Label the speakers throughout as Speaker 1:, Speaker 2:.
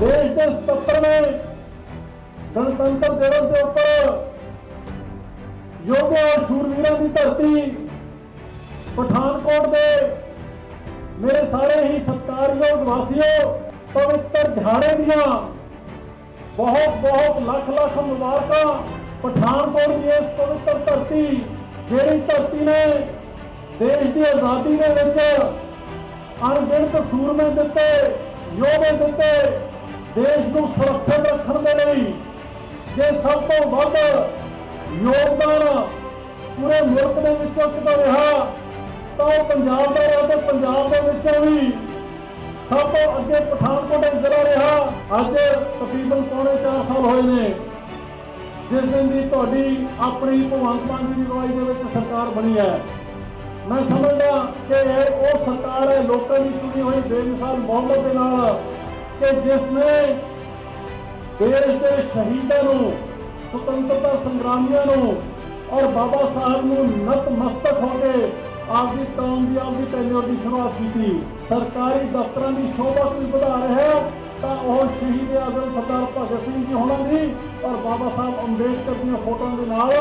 Speaker 1: ਦੇਸ਼ ਦੇ 77ਵੇਂ ਗਣਤੰਤਰ ਦਿਵਸ ਦੇ ਉੱਪਰ ਯੋਧਿਆਂ ਔਰ ਸ਼ੂਰਵੀਰਾਂ ਦੀ ਧਰਤੀ ਪਠਾਨਕੋਟ ਦੇ ਮੇਰੇ ਸਾਰੇ ਹੀ ਸਤਿਕਾਰਯੋਗ ਵਾਸੀਓ ਪਵਿੱਤਰ ਦਿਹਾੜੇ ਦੀਆਂ ਬਹੁਤ ਬਹੁਤ ਲੱਖ ਲੱਖ ਮੁਬਾਰਕਾਂ ਪਠਾਨਕੋਟ ਦੀ ਇਸ ਪਵਿੱਤਰ ਧਰਤੀ ਜਿਹੜੀ ਧਰਤੀ ਨੇ ਦੇਸ਼ ਦੀ ਆਜ਼ਾਦੀ ਦੇ ਵਿੱਚ ਅਣਗਿਣਤ ਸੂਰਮੇ ਦਿੱਤੇ ਯੋਧੇ ਦਿੱਤੇ ਦੇਸ਼ ਨੂੰ ਸੁਰੱਖਿਅਤ ਰੱਖਣ ਦੇ ਲਈ ਜੇ ਸਭ ਤੋਂ ਵੱਧ ਯੋਗਦਾਨ ਪੂਰੇ ਮੁਲਕ ਦੇ ਵਿੱਚੋਂ ਕਿਤੋਂ ਰਿਹਾ, ਤਾਂ ਉਹ ਪੰਜਾਬ ਦਾ ਰਿਹਾ ਤੇ ਪੰਜਾਬ ਦੇ ਵਿੱਚੋਂ ਵੀ ਸਭ ਤੋਂ ਅੱਗੇ ਪਠਾਨਕੋਟ ਦਾ ਜ਼ਿਲ੍ਹਾ ਰਿਹਾ। ਅੱਜ ਤਕਰੀਬਨ ਪੌਣੇ 4 ਸਾਲ ਹੋਏ ਨੇ। ਜਿਸ ਦਿਨ ਦੀ ਤੁਹਾਡੀ ਆਪਣੀ ਭਗਵੰਤ ਮਾਨ ਜੀ ਦੀ ਅਗਵਾਈ ਦੇ ਵਿੱਚ ਸਰਕਾਰ ਬਣੀ ਹੈ। ਮੈਂ ਸਮਝਦਾ ਕਿ ਇਹ ਉਹ ਸਰਕਾਰ ਹੈ, ਲੋਕਾਂ ਦੀ ਚੁਣੀ ਹੋਈ ਬੇਮਿਸਾਲ ਮੁਹੱਬਤ ਦੇ ਨਾਲ ਕਿ ਜਿਸ ਨੇ ਦੇਸ਼ ਦੇ ਸ਼ਹੀਦਾਂ ਨੂੰ, ਸੁਤੰਤਰਤਾ ਸੰਗਰਾਮੀਆਂ ਨੂੰ ਔਰ ਬਾਬਾ ਸਾਹਿਬ ਨੂੰ ਨਤਮਸਤਕ ਹੋ ਕੇ ਆਪਦੀ ਟਰਮ ਦੀ, ਆਪਦੀ ਟੈਨਿਓਰ ਦੀ ਸ਼ੁਰੂਆਤ ਕੀਤੀ। ਸਰਕਾਰੀ ਦਫ਼ਤਰਾਂ ਦੀ ਸ਼ੋਭਾ ਕੋਈ ਵਧਾ ਰਿਹਾ ਹੈ, ਤਾਂ ਉਹ ਸ਼ਹੀਦ ਆਜ਼ਮ ਸਰਦਾਰ ਭਗਤ ਸਿੰਘ ਜੀ ਹੋਣਾ ਦੀ ਔਰ ਬਾਬਾ ਸਾਹਿਬ ਅੰਬੇਦਕਰ ਦੀਆਂ ਫੋਟੋਆਂ ਦੇ ਨਾਲ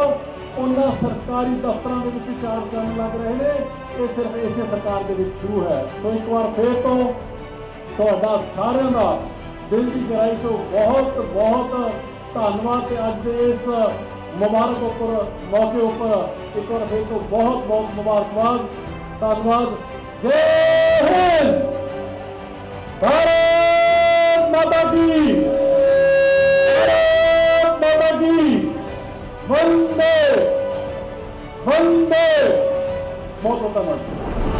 Speaker 1: ਉਹਨਾਂ ਸਰਕਾਰੀ ਦਫ਼ਤਰਾਂ ਦੇ ਵਿੱਚ ਚਾਰ ਚੰਨ ਲੱਗ ਰਹੇ ਨੇ। ਇਹ ਸਿਰਫ ਇਸੇ ਸਰਕਾਰ ਦੇ ਵਿੱਚ ਸ਼ੁਰੂ ਹੈ। ਸੋ ਇੱਕ ਵਾਰ ਫੇਰ ਤੋਂ ਤੁਹਾਡਾ ਸਾਰਿਆਂ ਦਾ ਦਿਲ ਦੀ ਗਹਿਰਾਈ ਤੋਂ ਬਹੁਤ ਬਹੁਤ ਧੰਨਵਾਦ ਤੇ ਅੱਜ ਦੇ ਇਸ ਮੁਬਾਰਕ ਉੱਪਰ ਮੌਕੇ ਉੱਪਰ ਇੱਕ ਵਾਰ ਫਿਰ ਤੋਂ ਬਹੁਤ ਬਹੁਤ ਮੁਬਾਰਕਬਾਦ ਧੰਨਵਾਦ ਜੈ ਹਿੰਦ ਭਾਰਤ ਮਾਤਾ ਕੀ ਭਾਰਤ ਮਾਤਾ ਕੀ ਵੰਦੇ ਵੰਦੇ ਬਹੁਤ ਬਹੁਤ ਧੰਨਵਾਦ